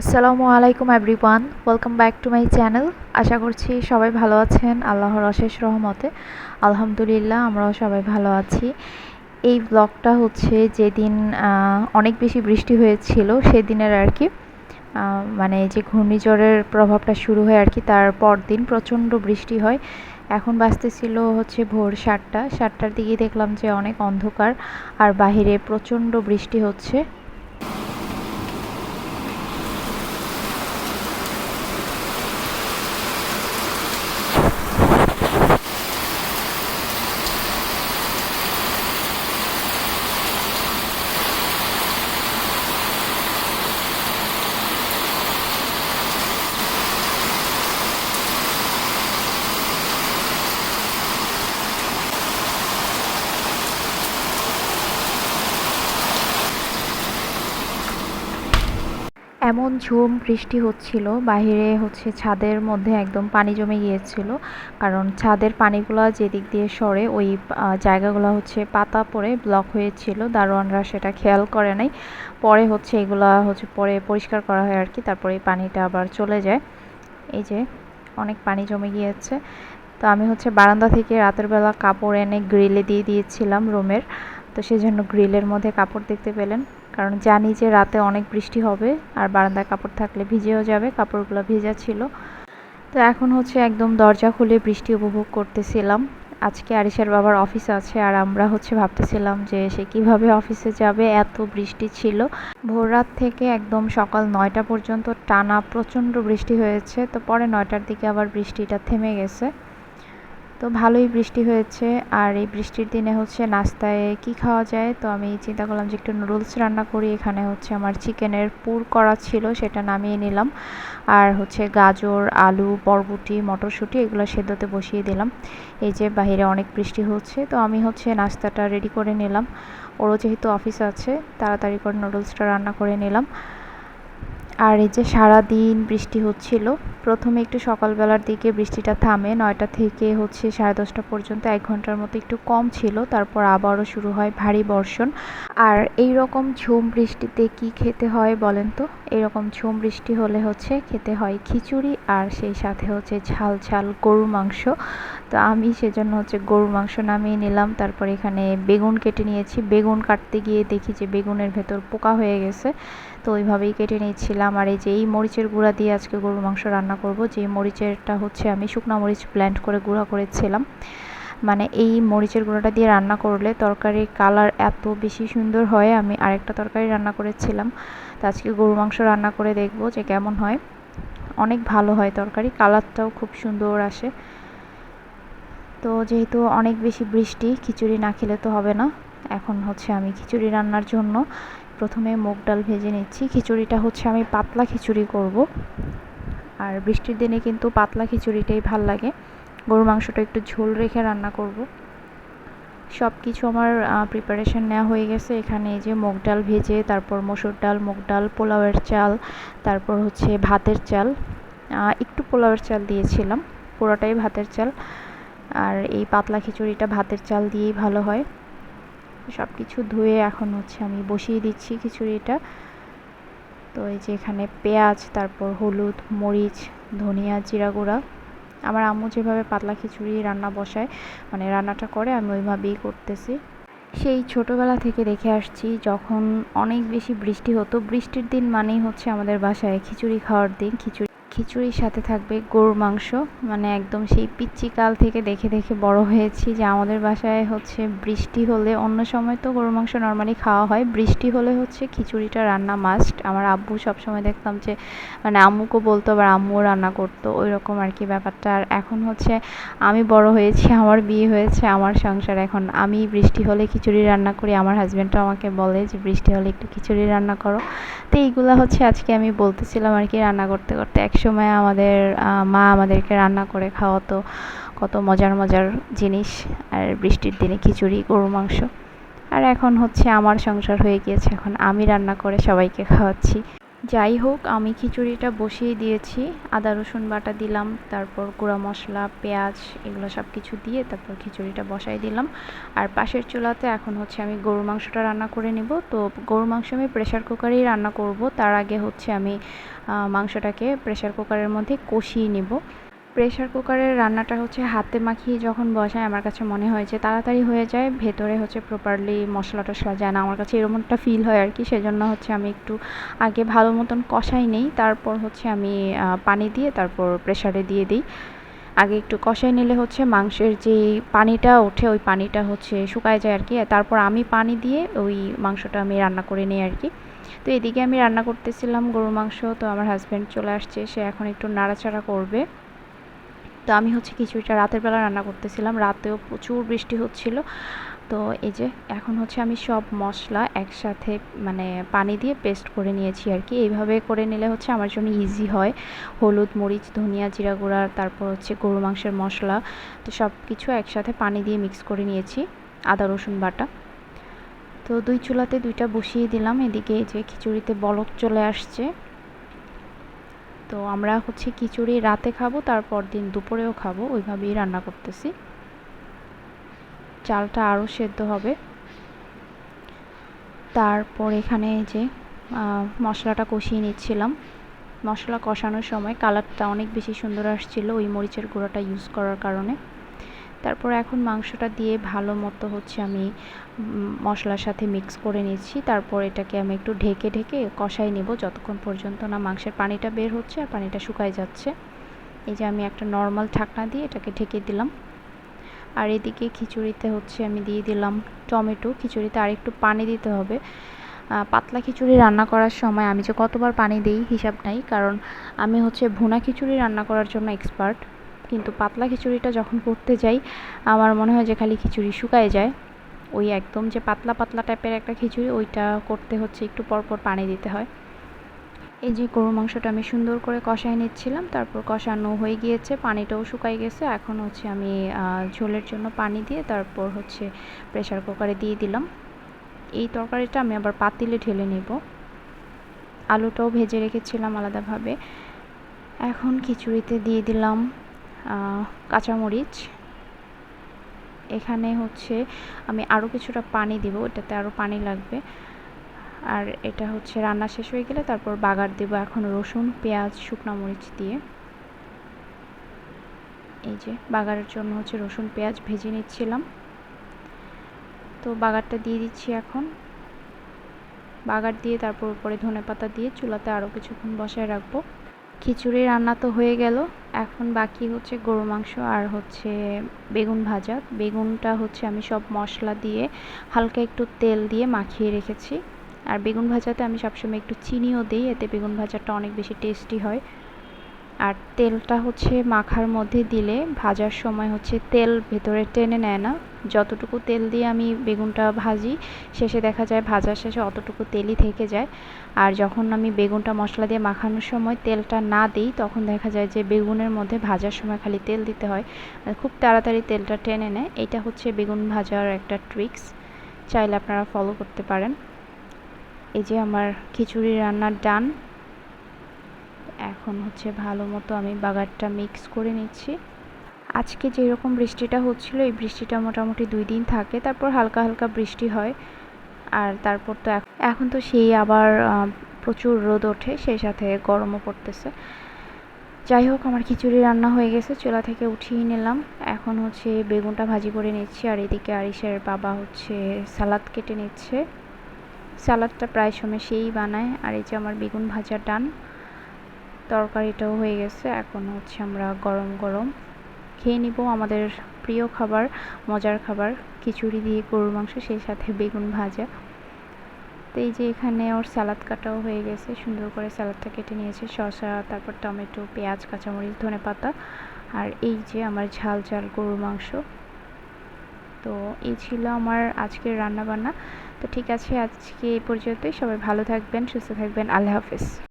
আসসালামু আলাইকুম everyone, welcome back to my channel. আশা করছি সবাই ভালো আছেন, আল্লাহর অশেষ রহমতে। আলহামদুলিল্লাহ, আমরাও সবাই ভালো আছি। এই ব্লগটা হচ্ছে যেদিন অনেক বেশি বৃষ্টি হয়েছিল, সেদিনের আর কি। মানে যে ঘূর্ণিঝড়ের প্রভাবটা শুরু হয় আর কি, তার পরদিন প্রচণ্ড বৃষ্টি হয়। এখন বাঁচতেছিল হচ্ছে ভোর সাতটা। সাতটার দিকে দেখলাম যে অনেক অন্ধকার, আর বাহিরে প্রচণ্ড বৃষ্টি হচ্ছে। এমন ঝুম বৃষ্টি হচ্ছিল, বাহিরে হচ্ছে ছাদের মধ্যে একদম পানি জমে গিয়েছিল, কারণ ছাদের পানিগুলো যেদিক দিয়ে সরে ওই জায়গাগুলো হচ্ছে পাতা পড়ে ব্লক হয়েছিল, দারোয়ানরা সেটা খেয়াল করে নাই। পরে হচ্ছে এগুলা হচ্ছে পরে পরিষ্কার করা হয় আর কি তারপরে পানিটা আবার চলে যায়। এই যে অনেক পানি জমে গিয়েছে। তো আমি হচ্ছে বারান্দা থেকে রাতের বেলা কাপড় এনে গ্রিলে দিয়ে দিয়েছিলাম রুমের। তো সেই জন্য গ্রিলের মধ্যে কাপড় দেখতে পেলেন। কারণ জানি যে রাতে অনেক বৃষ্টি হবে, আর বারান্দায় কাপড় থাকলে ভিজেও যাবে, কাপড়গুলো ভেজা ছিল। তো এখন হচ্ছে একদম দরজা খুলে বৃষ্টি উপভোগ করতেছিলাম। আজকে আরিশার বাবার অফিস আছে, আর আমরা হচ্ছে ভাবতেছিলাম যে সে কীভাবে অফিসে যাবে, এত বৃষ্টি ছিল। ভোর রাত থেকে একদম সকাল নয়টা পর্যন্ত টানা প্রচণ্ড বৃষ্টি হয়েছে, তো পরে নয়টার দিকে আবার বৃষ্টিটা থেমে গেছে। তো ভালোই বৃষ্টি হয়েছে। আর এই বৃষ্টির দিনে হচ্ছে নাস্তায় কি খাওয়া যায়? তো আমি চিন্তা করলাম যে একটু নুডলস রান্না করি। এখানে হচ্ছে আমার চিকেনের পুর করা ছিল, সেটা নামিয়ে নিলাম। আর হচ্ছে গাজর, আলু, বরবটি, মটরশুঁটি এগুলো সেদ্ধতে বসিয়ে দিলাম। এই যে বাহিরে অনেক বৃষ্টি হচ্ছে, তো আমি হচ্ছে নাস্তাটা রেডি করে নিলাম। ওরও যেহেতু অফিস আছে, তাড়াতাড়ি করে নুডলসটা রান্না করে নিলাম। আর এই যে সারাদিন বৃষ্টি হচ্ছিল প্রথমে একটু সকালবেলার দিকে বৃষ্টিটা থামে, নয়টা থেকে হচ্ছে সাড়ে দশটা পর্যন্ত, এক ঘণ্টার মতো একটু কম ছিল, তারপর আবারও শুরু হয় ভারী বর্ষণ। আর এই রকম ঝুম বৃষ্টিতে কি খেতে হয় বলেন তো? এরকম ঝুম বৃষ্টি হলে হচ্ছে খেতে হয় খিচুড়ি আর সেই সাথে হচ্ছে ঝাল ঝাল গরুর মাংস। তো আমি সেজন্য হচ্ছে গরুর মাংস নামিয়ে নিলাম, তারপর এখানে বেগুন কেটে নিয়েছি। বেগুন কাটতে গিয়ে দেখি যে বেগুনের ভেতর পোকা হয়ে গেছে, তো ওইভাবেই কেটে নিয়েছিলাম আর এই যে এই মরিচের গুঁড়া দিয়ে আজকে গরুর মাংস রান্না করব। যে মরিচেরটা হচ্ছে আমি শুকনো মরিচ ব্ল্যান্ড করে গুঁড়া করেছিলাম। মানে এই মরিচের গুঁড়োটা দিয়ে রান্না করলে তরকারির কালার এত বেশি সুন্দর হয়। আমি আরেকটা তরকারি রান্না করেছিলাম। তো আজকে গরু মাংস রান্না করে দেখব যে কেমন হয়। অনেক ভালো হয় তরকারি, কালারটাও খুব সুন্দর আসে। তো যেহেতু অনেক বেশি বৃষ্টি, খিচুড়ি না খেলে তো হবে না। এখন হচ্ছে আমি খিচুড়ি রান্নার জন্য প্রথমে মুগ ডাল ভেজে নিচ্ছি। খিচুড়িটা হচ্ছে আমি পাতলা খিচুড়ি করব। আর বৃষ্টির দিনে কিন্তু পাতলা খিচুড়িটাই ভালো লাগে। গরুর মাংসটা একটু ঝোল রেখে রান্না করব। সব কিছু আমার প্রিপারেশন নেওয়া হয়ে গেছে। এখানে এই যে মুগ ডাল ভেজে, তারপর মসুর ডাল, মুগ ডাল, পোলাওয়ের চাল, তারপর হচ্ছে ভাতের চাল। একটু পোলাওয়ের চাল দিয়েছিলাম পুরোটাই ভাতের চাল। আর এই পাতলা খিচুড়িটা ভাতের চাল দিয়েই ভালো হয়। সব কিছু ধুয়ে এখন হচ্ছে আমি বসিয়ে দিচ্ছি খিচুড়িটা। তো এই যে এখানে পেঁয়াজ, তারপর হলুদ, মরিচ, ধনিয়া, জিরা গুঁড়া। আমার আম্মু যেভাবে পাতলা খিচুড়ি রান্না বসায় মানে রান্নাটা করে, আমি ওইভাবেই করতেছি। সেই ছোটোবেলা থেকে দেখে আসছি, যখন অনেক বেশি বৃষ্টি হতো, বৃষ্টির দিন মানেই হচ্ছে আমাদের বাসায় খিচুড়ি খাওয়ার দিন, খিচুড়ি খিচুড়ির সাথে থাকবে গরুর মাংস। মানে একদম সেই পিচ্ছি কাল থেকে দেখে দেখে বড় হয়েছি যে আমাদের বাসায় হচ্ছে বৃষ্টি হলে অন্য সময় তো গরুর মাংস নর্মালি খাওয়া হয়। বৃষ্টি হলে হচ্ছে খিচুড়িটা রান্না মাস্ট আমার আব্বু সবসময় দেখতাম যে মানে আম্মুকে বলতো, আবার আম্মুও রান্না করতো। ওই রকম আর কি ব্যাপারটা। আর এখন হচ্ছে আমি বড় হয়েছি, আমার বিয়ে হয়েছে, আমার সংসার এখন। আমি বৃষ্টি হলে খিচুড়ি রান্না করি। আমার হাজব্যান্ডও আমাকে বলে যে, বৃষ্টি হলে একটু খিচুড়ি রান্না করো। তো এইগুলো হচ্ছে আজকে আমি বলতেছিলাম আর কি রান্না করতে করতে। এক সময় আমাদের মা আমাদেরকে রান্না করে খাওয়াতো। কত মজার মজার জিনিস। আর বৃষ্টির দিনে খিচুড়ি গরু মাংস। আর এখন হচ্ছে আমার সংসার হয়ে গিয়েছে। এখন আমি রান্না করে সবাইকে খাওয়াচ্ছি। যাই হোক, আমি খিচুড়িটা বসিয়ে দিয়েছি। আদা, রসুন বাটা দিলাম, তারপর গুঁড়া মশলা, পেঁয়াজ এগুলো সব কিছু দিয়ে তারপর খিচুড়িটা বসাই দিলাম। আর পাশের চুলাতে এখন হচ্ছে আমি গরুর মাংসটা রান্না করে নেব। তো গরুর মাংস আমি প্রেশার কুকারেই রান্না করব। তার আগে হচ্ছে আমি মাংসটাকে প্রেশার কুকারের মধ্যে কষিয়ে নেব। প্রেশার কুকারের রান্নাটা হচ্ছে হাতে মাখিয়ে যখন বসায়, আমার কাছে মনে হয় যে তাড়াতাড়ি হয়ে যায়। ভেতরে হচ্ছে প্রপারলি মশলা টশলা যায় না আমার কাছে এরকমটা ফিল হয় আর কি। সেজন্য হচ্ছে আমি একটু আগে ভালো মতন কষাই নেই। তারপর হচ্ছে আমি পানি দিয়ে তারপর প্রেশারে দিয়ে দিই। আগে একটু কষাই নিলে হচ্ছে মাংসের যে পানিটা ওঠে, ওই পানিটা হচ্ছে শুকায় যায় আর কি। তারপর আমি পানি দিয়ে ওই মাংসটা আমি রান্না করে নিই আর কি। তো এদিকে আমি রান্না করতেছিলাম গরুর মাংস। তো আমার হাজব্যান্ড চলে আসছে। সে এখন একটু নাড়াচাড়া করবে। তো আমি হচ্ছে খিচুড়িটা রাতের বেলা রান্না করতেছিলাম। রাতেও প্রচুর বৃষ্টি হচ্ছিল। তো এই যে, এখন হচ্ছে আমি সব মশলা একসাথে মানে পানি দিয়ে পেস্ট করে নিয়েছি আর কি। এইভাবে করে নিলে হচ্ছে আমার জন্য ইজি হয়। হলুদ, মরিচ, ধনিয়া, জিরা গুঁড়া, তারপর হচ্ছে গরু মাংসের মশলা, তো সব কিছু একসাথে পানি দিয়ে মিক্স করে নিয়েছি, আদা, রসুন বাটা। তো দুই চুলাতে দুইটা বসিয়ে দিলাম। এদিকে এই যে খিচুড়িতে বলক চলে আসছে। তো আমরা হচ্ছে খিচুড়ি রাতে খাব, তারপর দিন দুপুরেও খাব, ওইভাবেই রান্না করতেছি। চালটা আরও সেদ্ধ হবে। তারপর এখানে যে মশলাটা কষিয়ে নিচ্ছিলাম। মশলা কষানোর সময় কালারটা অনেক বেশি সুন্দর আসছিল, ওই মরিচের গুঁড়োটা ইউজ করার কারণে। তারপর এখন মাংসটা দিয়ে ভালো মতো হচ্ছে আমি মশলার সাথে মিক্স করে নিচ্ছি। তারপর এটাকে আমি একটু ঢেকে ঢেকে কষাই নেব যতক্ষণ পর্যন্ত না মাংসের পানিটা বের হচ্ছে আর পানিটা শুকায় যাচ্ছে। এই যে আমি একটা নর্মাল ঢাকনা দিয়ে এটাকে ঢেকে দিলাম। আর এদিকে খিচুড়িতে হচ্ছে আমি দিয়ে দিলাম টমেটো। খিচুড়িতে আর একটু পানি দিতে হবে। পাতলা খিচুড়ি রান্না করার সময় আমি যে কতবার পানি দিই হিসাব নাই। কারণ আমি হচ্ছে ভুনা খিচুড়ি রান্না করার জন্য এক্সপার্ট কিন্তু পাতলা খিচুড়িটা যখন করতে যাই, আমার মনে হয় যে খালি খিচুড়ি শুকায় যায়। ওই একদম যে পাতলা পাতলা টাইপের একটা খিচুড়ি, ওইটা করতে হচ্ছে একটু পরপর পানি দিতে হয়। এই যে গরু মাংসটা আমি সুন্দর করে কষাই নিচ্ছিলাম, তারপর কষানো হয়ে গিয়েছে, পানিটাও শুকাই গেছে। এখন হচ্ছে আমি ঝোলের জন্য পানি দিয়ে তারপর হচ্ছে প্রেশার কুকারে দিয়ে দিলাম। এই তরকারিটা আমি আবার পাতিলে ঢেলে নেব। আলুটাও ভেজে রেখেছিলাম আলাদাভাবে। এখন খিচুড়িতে দিয়ে দিলাম কাঁচামরিচ। এখানে হচ্ছে আমি আরও কিছুটা পানি দিব, এটাতে আরও পানি লাগবে। আর এটা হচ্ছে রান্না শেষ হয়ে গেলে তারপর বাগার দেব এখন রসুন, পেঁয়াজ, শুকনো মরিচ দিয়ে। এই যে বাগারের জন্য হচ্ছে রসুন, পেঁয়াজ ভেজে নিচ্ছিলাম। তো বাগারটা দিয়ে দিচ্ছি এখন। বাগার দিয়ে তারপর উপরে ধনে পাতা দিয়ে চুলাতে আরও কিছুক্ষণ বসায় রাখব। খিচুড়ি রান্না তো হয়ে গেল। এখন বাকি হচ্ছে গরু মাংস আর হচ্ছে বেগুন ভাজা। বেগুনটা হচ্ছে আমি সব মশলা দিয়ে হালকা একটু তেল দিয়ে মাখিয়ে রেখেছি। আর বেগুন ভাজাতে আমি সবসময় একটু চিনিও দিই, এতে বেগুন ভাজাটা অনেক বেশি টেস্টি হয়। আর তেলটা হচ্ছে মাখার মধ্যে দিলে ভাজার সময় হচ্ছে তেল ভেতরে টেনে নেয় না। যতটুকু তেল দিয়ে আমি বেগুনটা ভাজি, শেষে দেখা যায় ভাজার শেষে অতটুকু তেলই থেকে যায়। আর যখন আমি বেগুনটা মশলা দিয়ে মাখানোর সময় তেলটা না দিই, তখন দেখা যায় যে বেগুনের মধ্যে ভাজার সময় খালি তেল দিতে হয়। খুব তাড়াতাড়ি তেলটা টেনে নেয়। এটা হচ্ছে বেগুন ভাজার একটা ট্রিক্স। চাইলে আপনারা ফলো করতে পারেন। এই যে আমার খিচুড়ি রান্নার ডান এখন হচ্ছে ভালো মতো আমি বাগারটা মিক্স করে নিচ্ছি। আজকে যেরকম বৃষ্টিটা হচ্ছিল, এই বৃষ্টিটা মোটামুটি দুই দিন থাকে, তারপর হালকা হালকা বৃষ্টি হয়। আর তারপর তো এখন তো সেই আবার প্রচুর রোদ ওঠে, সেই সাথে গরমও পড়তেছে। যাই হোক, আমার খিচুড়ি রান্না হয়ে গেছে, চুলা থেকে উঠিয়ে নিলাম। এখন হচ্ছে বেগুনটা ভাজি করে নিচ্ছি, আর এদিকে আরিসের বাবা হচ্ছে সালাদ কেটে নিচ্ছে। সালাদটা প্রায় সময় সেই বানায়, আর এই যে আমার বেগুন ভাজা ডান তরকারিটাও হয়ে গেছে। এখন হচ্ছে আমরা গরম গরম খেয়ে নিব আমাদের প্রিয় খাবার, মজার খাবার, খিচুড়ি দিয়ে গরুর মাংস, সেই সাথে বেগুন ভাজা। তো এই যে এখানে ওর স্যালাদ কাটাও হয়ে গেছে, সুন্দর করে স্যালাদটা কেটে নিয়েছে, শসা, তারপর টমেটো, পেঁয়াজ, কাঁচামরিচ, ধনে পাতা আর এই যে আমার ঝাল ঝাল গরুর মাংস। তো এই ছিল আমার আজকের রান্নাবান্না। তো ঠিক আছে, আজকে এই পর্যন্তই। সবাই ভালো থাকবেন, সুস্থ থাকবেন। আল্লাহ হাফিজ।